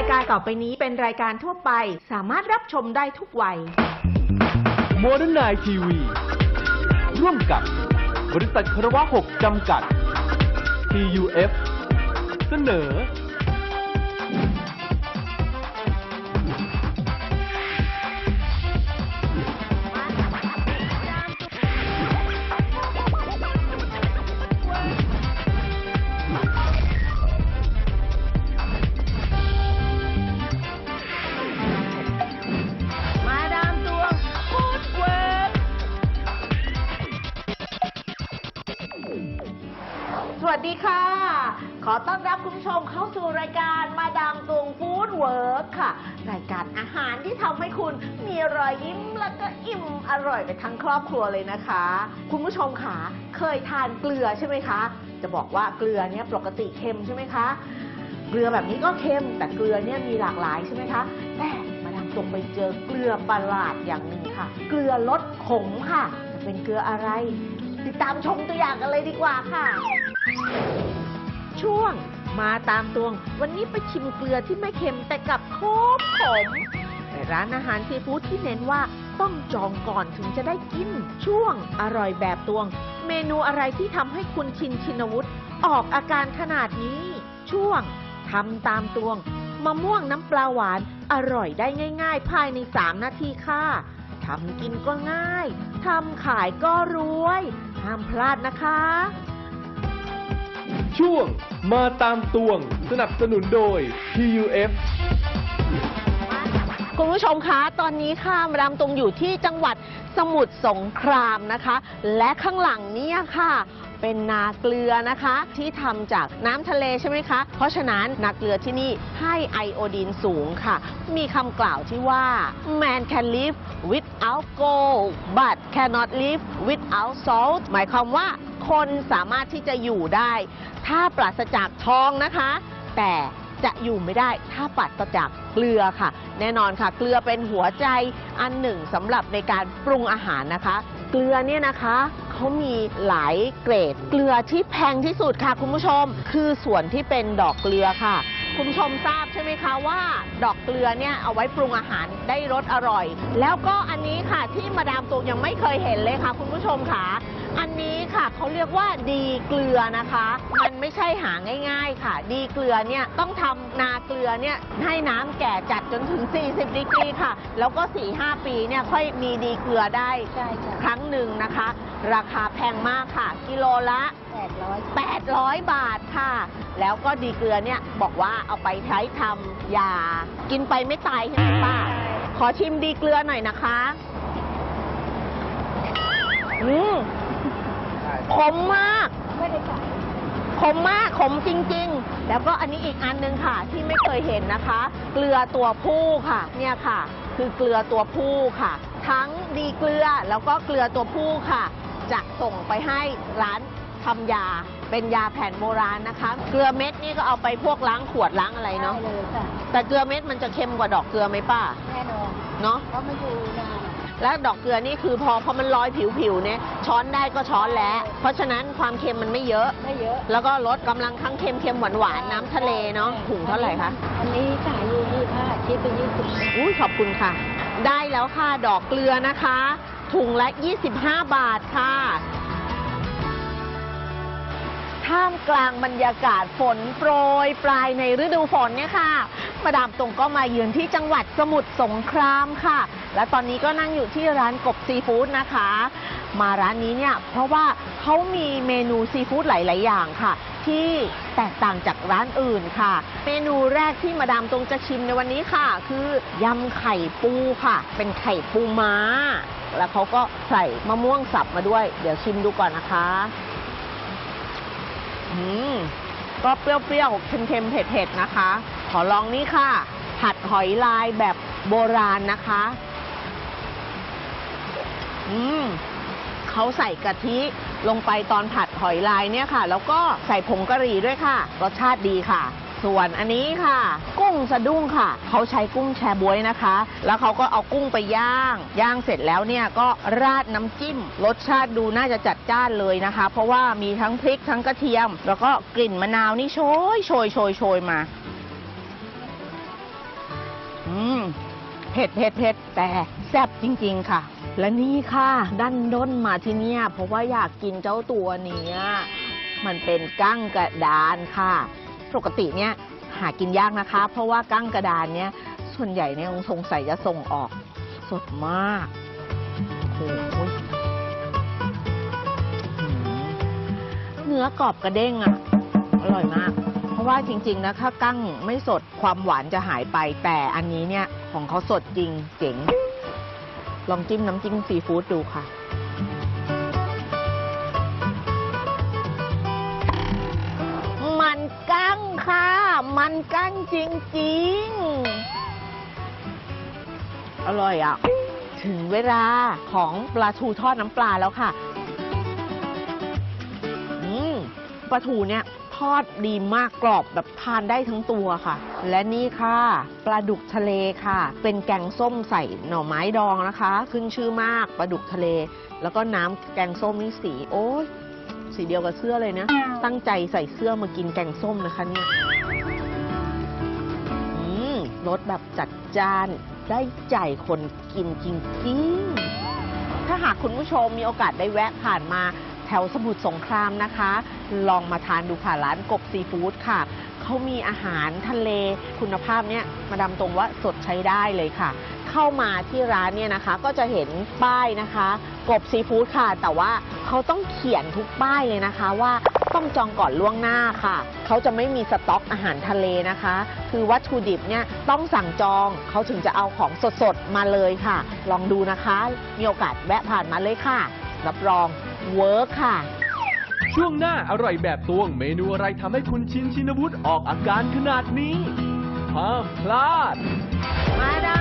ายการต่อไปนี้เป็นรายการทั่วไป สามารถรับชมได้ทุกวัย โมเดิร์นไนทีวีร่วมกับบริษัทคารวะ6จำกัด TUF เสนอ สวัสดีค่ะ ขอต้อนรับคุณผู้ชมเข้าสู่รายการมาดามตวงฟู้ดเวิร์กค่ะ รายการอาหารที่ทำให้คุณมีรอยยิ้มแล้วก็อิ่มอร่อยไปทั้งครอบครัวเลยนะคะ คุณผู้ชมค่ะเคยทานเกลือใช่ไหมคะ จะบอกว่าเกลือเนี่ยปกติเค็มใช่ไหมคะ เกลือแบบนี้ก็เค็ม แต่เกลือเนี่ยมีหลากหลายใช่ไหมคะแต่มาดามตรงไปเจอเกลือประหลาดอย่างหนึ่งค่ะ เกลือลดขมค่ะจะเป็นเกลืออะไรติดตามชมตัวอย่างกันเลยดีกว่าค่ะ ช่วงมาตามตวง วันนี้ไปชิมเกลือที่ไม่เค็มแต่กลับขมขมในร้านอาหารซีฟู้ดที่เน้นว่าต้องจองก่อนถึงจะได้กิน ช่วงอร่อยแบบตวง เมนูอะไรที่ทำให้คุณชินชินวุฒิออกอาการขนาดนี้ ช่วงทำตามตวงมะม่วงน้ำปลาหวานอร่อยได้ง่าย ๆ ภายใน 3 นาทีค่ะทำกินก็ง่าย ทำขายก็รวย ห้ามพลาดนะคะ ช่วงมาตามตวง สนับสนุนโดย TUF คุณผู้ชมคะ ตอนนี้ค่ะมาดามตรงอยู่ที่จังหวัดสมุทรสงครามนะคะ และข้างหลังเนี่ยค่ะ เป็นนาเกลือนะคะ ที่ทำจากน้ำทะเลใช่ไหมคะ เพราะฉะนั้นนาเกลือที่นี่ให้ไอโอดีนสูงค่ะ มีคำกล่าวที่ว่า man can live without gold but cannot live without salt หมายความว่าคนสามารถที่จะอยู่ได้ ถ้าปราศจากทองนะคะ แต่จะอยู่ไม่ได้ถ้าปราศจากเกลือค่ะ แน่นอนค่ะ เกลือเป็นหัวใจอันหนึ่งสำหรับในการปรุงอาหารนะคะ เกลือเนี่ยนะคะ เขามีหลายเกรด เกลือที่แพงที่สุดค่ะ คุณผู้ชม คือส่วนที่เป็นดอกเกลือค่ะ คุณผู้ชมทราบใช่ไหมคะว่า ดอกเกลือเนี่ยเอาไว้ปรุงอาหารได้รสอร่อย แล้วก็อันนี้ค่ะที่มาดามตุกยังไม่เคยเห็นเลยค่ะ คุณผู้ชมค่ะ อันนี้ค่ะเขาเรียกว่าดีเกลือนะคะ มันไม่ใช่หาง่าย ๆ ค่ะ ดีเกลือเนี่ยต้องทำนาเกลือเนี่ยให้น้ำแก่จัดจนถึง 40ดีกรีค่ะ แล้วก็ 4-5 ปีเนี่ยค่อยมีดีเกลือได้ ใช่ค่ะ ครั้งหนึ่งนะคะ ราคาแพงมากค่ะ กิโลละแปดร้อย800 บาทค่ะ แล้วก็ดีเกลือเนี่ยบอกว่าเอาไปใช้ทำยา กินไปไม่ตายใช่ไหมป้า ขอชิมดีเกลือหน่อยนะคะอืมขมมากไม่ได้ขายขมมากขมจริง ๆ แล้วก็อันนี้อีกอันหนึงค่ะ ที่ไม่เคยเห็นนะคะ เกลือตัวผู้ค่ะ เนี่ยค่ะ คือเกลือตัวผู้ค่ะ ทั้งดีเกลือแล้วก็เกลือตัวผู้ค่ะ จะส่งไปให้ร้านทำยา เป็นยาแผนโบราณนะคะ เกลือเม็ดนี่ก็เอาไปพวกล้างขวดล้างอะไรเนาะ ได้เลยค่ะแต่เกลือเม็ดมันจะเค็มกว่าดอกเกลือไหมป้า แน่นอนเนาะ เพราะมันอยู่นานแล้วดอกเกลือนี่คือพอพอมันลอยผิวๆเนี่ยช้อนได้ก็ช้อนแล้ว เพราะฉะนั้นความเค็มมันไม่เยอะ ไม่เยอะแล้วก็ลดกำลังทั้งเค็มเค็มหวานหวานๆน้ำทะเลเนาะถุงเท่าไหร่คะอันนี้ขายอยู่ยี่ห้าคิดเป็นยี่สิบอุ้ยขอบคุณค่ะ ได้แล้วค่ะดอกเกลือนะคะ ถุงละ 25 บาทค่ะ ท่ามกลางบรรยากาศฝนโปรยปลายในฤดูฝนเนี่ยค่ะมาดามตรงก็มาเยือนที่จังหวัดสมุทรสงครามค่ะ และตอนนี้ก็นั่งอยู่ที่ร้านกบซีฟู้ดนะคะ มาร้านนี้เนี่ยเพราะว่าเขามีเมนูซีฟู้ดหลาย ๆ อย่างค่ะ ที่แตกต่างจากร้านอื่นค่ะ เมนูแรกที่มาดามตรงจะชิมในวันนี้ค่ะ คือยำไข่ปูค่ะ เป็นไข่ปูม้า แล้วเขาก็ใส่มะม่วงสับมาด้วย เดี๋ยวชิมดูก่อนนะคะอืมก็เปรี้ยวๆเค็มๆเผ็ดๆนะคะ ขอลองนี่ค่ะ ผัดหอยลายแบบโบราณนะคะ อืมเขาใส่กะทิ ลงไปตอนผัดหอยลายเนี่ยค่ะ แล้วก็ใส่ผงกะหรี่ด้วยค่ะ รสชาติดีค่ะ ส่วนอันนี้ค่ะ กุ้งสะดุ้งค่ะ เขาใช้กุ้งแชบวยนะคะ แล้วเขาก็เอากุ้งไปย่าง ย่างเสร็จแล้วเนี่ยก็ราดน้ำจิ้ม รสชาติดูน่าจะจัดจ้านเลยนะคะ เพราะว่ามีทั้งพริกทั้งกระเทียม แล้วก็กลิ่นมะนาวนี่โชยโชยโชยโชยมา อืม เผ็ดเผ็ดเผ็ดแต่แซ่บจริง ๆ ค่ะ และนี่ค่ะ ดันด้นมาที่เนี่ยเพราะว่าอยากกินเจ้าตัวเนี้ยมันเป็นกั้งกระดานค่ะ ปกติเนี่ยหากินยากนะคะ เพราะว่ากั้งกระดานเนี่ยส่วนใหญ่เนี่ยสงสัยจะส่งออก สดมากโอ้โหเนื้อกรอบกระเด้งอะอร่อยมาก ราะว่าจริง ๆ นะถ้ากั้งไม่สดความหวานจะหายไป แต่อันนี้เนี่ยของเขาสดจริงเจ๋ง ลองจิ้มน้ำจิ้มซีฟู้ดดูค่ะ มันกั้งค่ะ มันกั้งจริง ๆ อร่อยอะ ถึงเวลาของปลาทูทอดน้ำปลาแล้วค่ะ อืมปลาทูเนี่ย อดดีมากกรอบแบบทานได้ทั้งตัวค่ะ และนี่ค่ะปลาดุกทะเลค่ะ เป็นแกงส้มใส่หน่อไม้ดองนะคะ ขึ้นชื่อมากปลาดุกทะเล แล้วก็น้ำแกงส้มนี่สี โอ้ยสีเดียวกับเสื้อเลยนะ ตั้งใจใส่เสื้อมากินแกงส้มนะคะเนี่ยอืมรสแบบจัดจ้านได้ใจคนกินจริงๆ ถ้าหากคุณผู้ชมมีโอกาสได้แวะผ่านมาแถวสมุทรสงครามนะคะ ลองมาทานดูค่ะร้านกบซีฟู้ดค่ะ เขามีอาหารทะเลคุณภาพเนี่ยมาดามตรงว่าสดใช้ได้เลยค่ะ เข้ามาที่ร้านเนี่ยนะคะ ก็จะเห็นป้ายนะคะ กบซีฟู้ดค่ะ แต่ว่าเขาต้องเขียนทุกป้ายเลยนะคะว่าต้องจองก่อนล่วงหน้าค่ะ เขาจะไม่มีสต็อกอาหารทะเลนะคะ คือวัตถุดิบเนี่ยต้องสั่งจอง เขาถึงจะเอาของสดๆ มาเลยค่ะ ลองดูนะคะ มีโอกาสแวะผ่านมาเลยค่ะ รับรองเวิร์คค่ะ ช่วงหน้าอร่อยแบบตวงเมนูอะไรทำให้คุณชินชินวุฒออกอาการขนาดนี้ห้ามพลาด มาดา